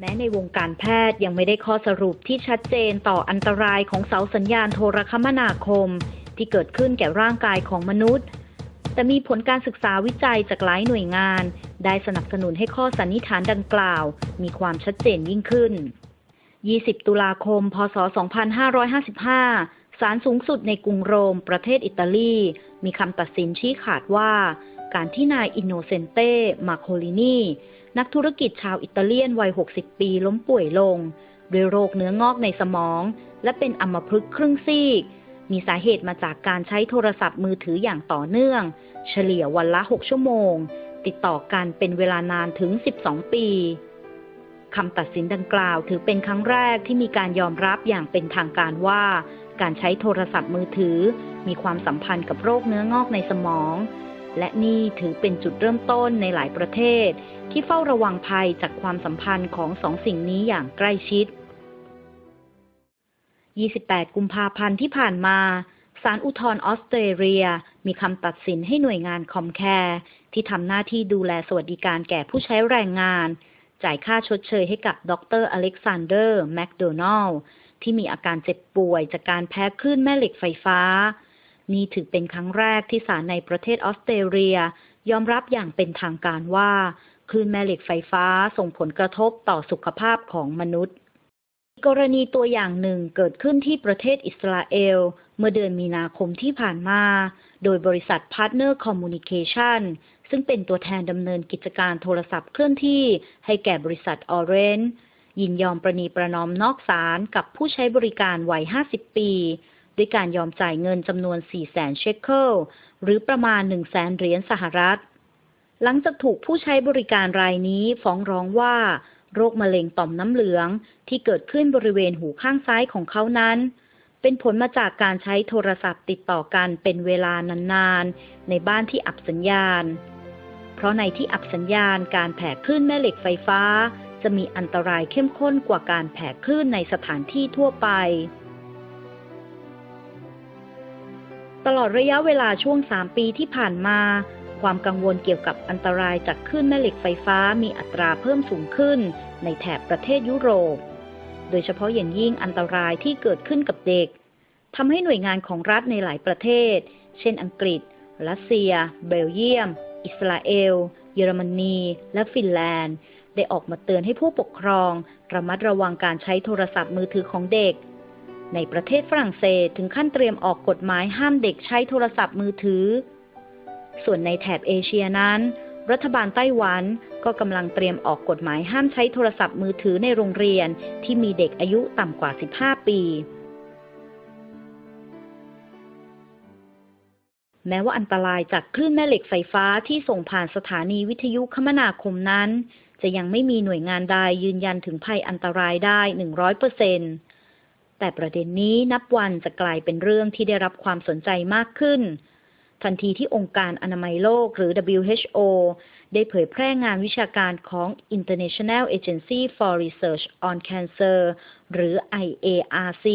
แม้ในวงการแพทย์ยังไม่ได้ข้อสรุปที่ชัดเจนต่ออันตรายของเสาสัญญาณโทรคมนาคม ที่เกิดขึ้นแก่ร่างกายของมนุษย์ แต่มีผลการศึกษาวิจัยจากหลายหน่วยงาน ได้สนับสนุนให้ข้อสันนิษฐานดังกล่าว มีความชัดเจนยิ่งขึ้น 20 ตุลาคม พศ 2555 ศาลสูงสุดในกรุงโรม ประเทศอิตาลี มีคำตัดสินชี้ขาดว่า การที่นายอินโนเซนเต้ มาโคลินี นักธุรกิจชาวอิตาเลียนวัย 60 ปีล้มป่วยลง ด้วยโรคเนื้องอกในสมอง และเป็นอัมพฤกษ์ครึ่งซีก มีสาเหตุมาจากการใช้โทรศัพท์มือถืออย่างต่อเนื่อง เฉลี่ยวันละ 6 ชั่วโมง ติดต่อกันเป็นเวลานานถึง 12 ปีคำตัดสินดังกล่าวถือเป็นครั้งแรกที่มีการยอมรับอย่างเป็นทางการว่า การใช้โทรศัพท์มือถือ มีความสัมพันธ์กับโรคเนื้องอกในสมอง และนี่ถือเป็นจุดเริ่มต้นในหลายประเทศ ที่เฝ้าระวังภัยจากความสัมพันธ์ของสองสิ่งนี้อย่างใกล้ชิด 28 กุมภาพันธ์ที่ผ่านมาศาลอุทธรณ์ออสเตรเลียมีคำตัดสินให้หน่วยงานคอมแคร์ที่ทำหน้าที่ดูแลสวัสดิการแก่ผู้ใช้แรงงาน จ่ายค่าชดเชยให้กับดรอเล็กซานเดอร์แมคโดนัลที่มีอาการเจ็บป่วยจากการแพ้คลื่นแม่เหล็กไฟฟ้า นี่ถือเป็นครั้งแรกที่ศาลในประเทศออสเตรเลีย ยอมรับอย่างเป็นทางการว่าคลื่นแม่เหล็กไฟฟ้าส่งผลกระทบต่อสุขภาพของมนุษย์ กรณีตัวอย่างหนึ่งเกิดขึ้นที่ประเทศอิสราเอล เมื่อเดือนมีนาคมที่ผ่านมา โดยบริษัท Partner Communication ซึ่งเป็นตัวแทนดำเนินกิจการโทรศัพท์เคลื่อนที่ให้แก่บริษัท Orange ยินยอมประนีประนอมนอกศาลกับผู้ใช้บริการวัย 50 ปี ด้วยการยอมจ่ายเงินจำนวน 4 0 0 0 0 0เชคเคิลหรือประมาณ 1 0 0 0 0 0เหรียญสหรัฐ หลังจากถูกผู้ใช้บริการรายนี้ฟ้องร้องว่า โรคมะเร็งต่อมน้ำเหลืองที่เกิดขึ้นบริเวณหูข้างซ้ายของเขานั้น เป็นผลมาจากการใช้โทรศัพท์ติดต่อกันเป็นเวลานานๆ ในบ้านที่อับสัญญาณ เพราะในที่อับสัญญาณการแผ่คลื่นแม่เหล็กไฟฟ้า จะมีอันตรายเข้มข้นกว่าการแผ่คลื่นในสถานที่ทั่วไป ตลอดระยะเวลาช่วง 3 ปีที่ผ่านมา ความกังวลเกี่ยวกับอันตรายจากคลื่นแม่เหล็กไฟฟ้ามีอัตราเพิ่มสูงขึ้น ในแถบประเทศยุโรป โดยเฉพาะอย่างยิ่งอันตรายที่เกิดขึ้นกับเด็กทำให้หน่วยงานของรัฐในหลายประเทศ เช่นอังกฤษ รัสเซีย เบลเยียม อิสราเอล เยอรมนี และฟินแลนด์ ได้ออกมาเตือนให้ผู้ปกครอง ระมัดระวังการใช้โทรศัพท์มือถือของเด็ก ในประเทศฝรั่งเศสถึงขั้นเตรียมออกกฎหมายห้ามเด็กใช้โทรศัพท์มือถือ ส่วนในแถบเอเชียนั้น รัฐบาลไต้หวันก็กำลังเตรียมออกกฎหมายห้ามใช้โทรศัพท์มือถือในโรงเรียนที่มีเด็กอายุต่ำกว่า 15 ปีแม้ว่าอันตรายจากคลื่นแม่เหล็กไฟฟ้าที่ส่งผ่านสถานีวิทยุคมนาคมนั้น จะยังไม่มีหน่วยงานใดยืนยันถึงภัยอันตรายได้ 100%เปอร์เซ แต่ประเด็นนี้นับวันจะกลายเป็นเรื่องที่ได้รับความสนใจมากขึ้น ทันทีที่องค์การอนามัยโลกหรือ WHO ได้เผยแพร่งานวิชาการของ International Agency for Research on Cancer หรือ IARC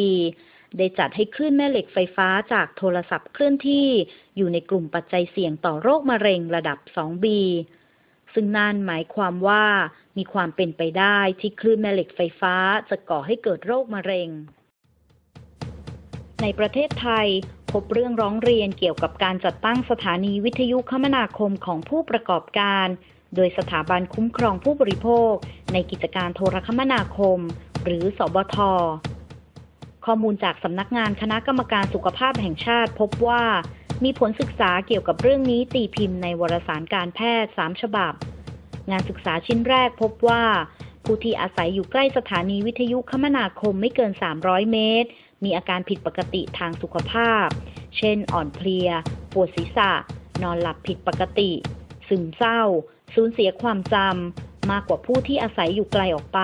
ได้จัดให้คลื่นแม่เหล็กไฟฟ้าจากโทรศัพท์เคลื่อนที่ อยู่ในกลุ่มปัจจัยเสี่ยงต่อโรคมะเร็งระดับ 2B ซึ่งนั่นหมายความว่ามีความเป็นไปได้ที่คลื่นแม่เหล็กไฟฟ้าจะก่อให้เกิดโรคมะเร็ง ในประเทศไทย พบเรื่องร้องเรียนเกี่ยวกับการจัดตั้งสถานีวิทยุคมนาคมของผู้ประกอบการ โดยสถาบันคุ้มครองผู้บริโภค ในกิจการโทรคมนาคม หรือสบท ข้อมูลจากสำนักงานคณะกรรมการสุขภาพแห่งชาติ พบว่ามีผลศึกษาเกี่ยวกับเรื่องนี้ตีพิมพ์ในวารสารการแพทย์ 3 ฉบับ งานศึกษาชิ้นแรกพบว่า ผู้ที่อาศัยอยู่ใกล้สถานีวิทยุคมนาคมไม่เกิน 300 เมตร มีอาการผิดปกติทางสุขภาพ เช่น อ่อนเพลีย ปวดศีรษะ นอนหลับผิดปกติ ซึมเศร้า สูญเสียความจำ มากกว่าผู้ที่อาศัยอยู่ไกลออกไป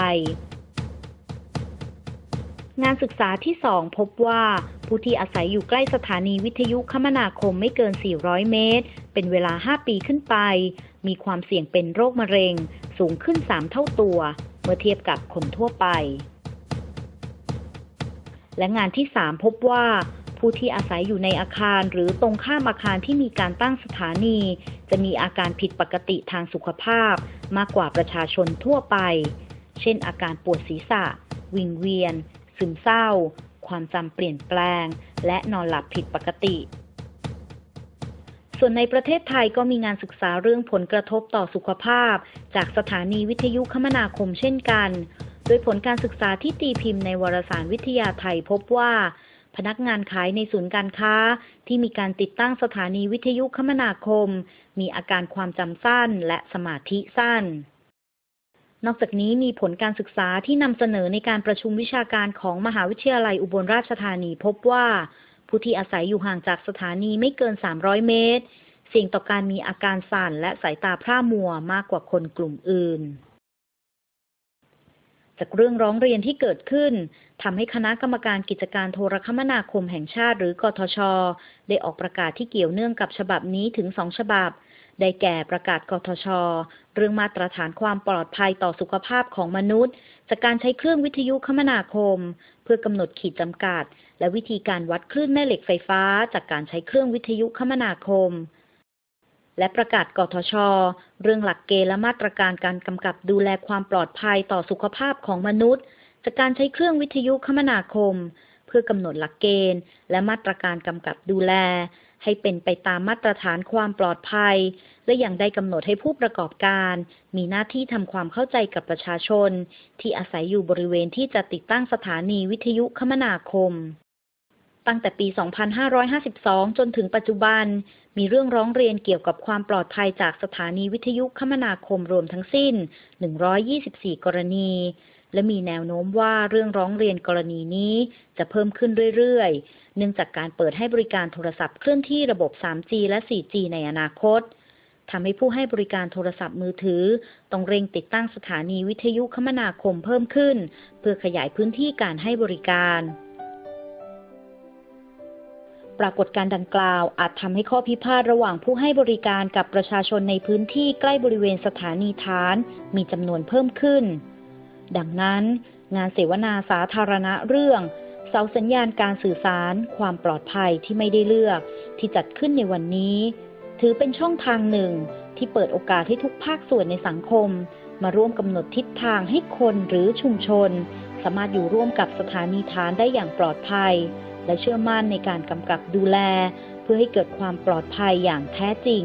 งานศึกษาที่ 2 พบว่าผู้ที่อาศัยอยู่ใกล้สถานีวิทยุคมนาคมไม่เกิน 400 เมตร เป็นเวลา 5 ปีขึ้นไป มีความเสี่ยงเป็นโรคมะเร็ง สูงขึ้น 3 เท่าตัว เมื่อเทียบกับคนทั่วไป และงานที่ 3 พบว่า ผู้ที่อาศัยอยู่ในอาคารหรือตรงข้ามอาคารที่มีการตั้งสถานี จะมีอาการผิดปกติทางสุขภาพ มากกว่าประชาชนทั่วไป เช่น อาการปวดศีรษะ วิงเวียน ซึมเศร้า ความจำเปลี่ยนแปลง และนอนหลับผิดปกติส่วนในประเทศไทยก็มีงานศึกษาเรื่องผลกระทบต่อสุขภาพ จากสถานีวิทยุคมนาคมเช่นกัน ดยผลการศึกษาที่ตีพิมพ์ในวารสารวิทยาไทยพบว่า พนักงานขายในศูนย์การค้า ที่มีการติดตั้งสถานีวิทยุคมนาคม มีอาการความจำสั้นและสมาธิสั้น นอกจากนี้มีผลการศึกษาที่นำเสนอในการประชุมวิชาการของมหาวิทยาลัยอุบลราชธานีพบว่า ผู้ที่อาศัยอยู่ห่างจากสถานีไม่เกิน 300 เมตร เสี่ยงต่อการมีอาการสั่นและสายตาพร่ามัวมากกว่าคนกลุ่มอื่น จากเรื่องร้องเรียนที่เกิดขึ้นทำให้คณะกรรมการกิจการโทรคมนาคมแห่งชาติหรือกทช ได้ออกประกาศที่เกี่ยวเนื่องกับฉบับนี้ถึงสองฉบับ ได้แก่ประกาศกทช เรื่องมาตรฐานความปลอดภัยต่อสุขภาพของมนุษย์ จากการใช้เครื่องวิทยุคมนาคม เพื่อกำหนดขีดจำกัด และวิธีการวัดคลื่นแม่เหล็กไฟฟ้า จากการใช้เครื่องวิทยุคมนาคม และประกาศกทช เรื่องหลักเกณฑ์และมาตรการการกำกับดูแลความปลอดภัยต่อสุขภาพของมนุษย์ จากการใช้เครื่องวิทยุคมนาคม เพื่อกำหนดหลักเกณฑ์ และมาตรการกำกับดูแล ให้เป็นไปตามมาตรฐานความปลอดภัย และยังได้กำหนดให้ผู้ประกอบการ มีหน้าที่ทำความเข้าใจกับประชาชน ที่อาศัยอยู่บริเวณที่จะติดตั้งสถานีวิทยุคมนาคมตั้งแต่ปี 2552 จนถึงปัจจุบันมีเรื่องร้องเรียนเกี่ยวกับความปลอดภัยจากสถานีวิทยุคมนาคมรวมทั้งสิ้น 124 กรณี และมีแนวโน้มว่าเรื่องร้องเรียนกรณีนี้จะเพิ่มขึ้นเรื่อยๆ เนื่องจากการเปิดให้บริการโทรศัพท์เคลื่อนที่ระบบ 3G และ 4G ในอนาคตทำให้ผู้ให้บริการโทรศัพท์มือถือ ต้องเร่งติดตั้งสถานีวิทยุคมนาคมเพิ่มขึ้น เพื่อขยายพื้นที่การให้บริการ ปรากฏการดังกล่าว อาจทำให้ข้อพิพาทระหว่างผู้ให้บริการกับประชาชนในพื้นที่ใกล้บริเวณสถานีฐาน มีจำนวนเพิ่มขึ้น ดังนั้น งานเสวนาสาธารณะเรื่องเสาสัญญาณการสื่อสาร ความปลอดภัยที่ไม่ได้เลือก ที่จัดขึ้นในวันนี้ ถือเป็นช่องทางหนึ่งที่เปิดโอกาสให้ทุกภาคส่วนในสังคม มาร่วมกำหนดทิศทางให้คนหรือชุมชน สามารถอยู่ร่วมกับสถานีฐานได้อย่างปลอดภัย และเชื่อมั่นในการกำกับดูแล เพื่อให้เกิดความปลอดภัยอย่างแท้จริง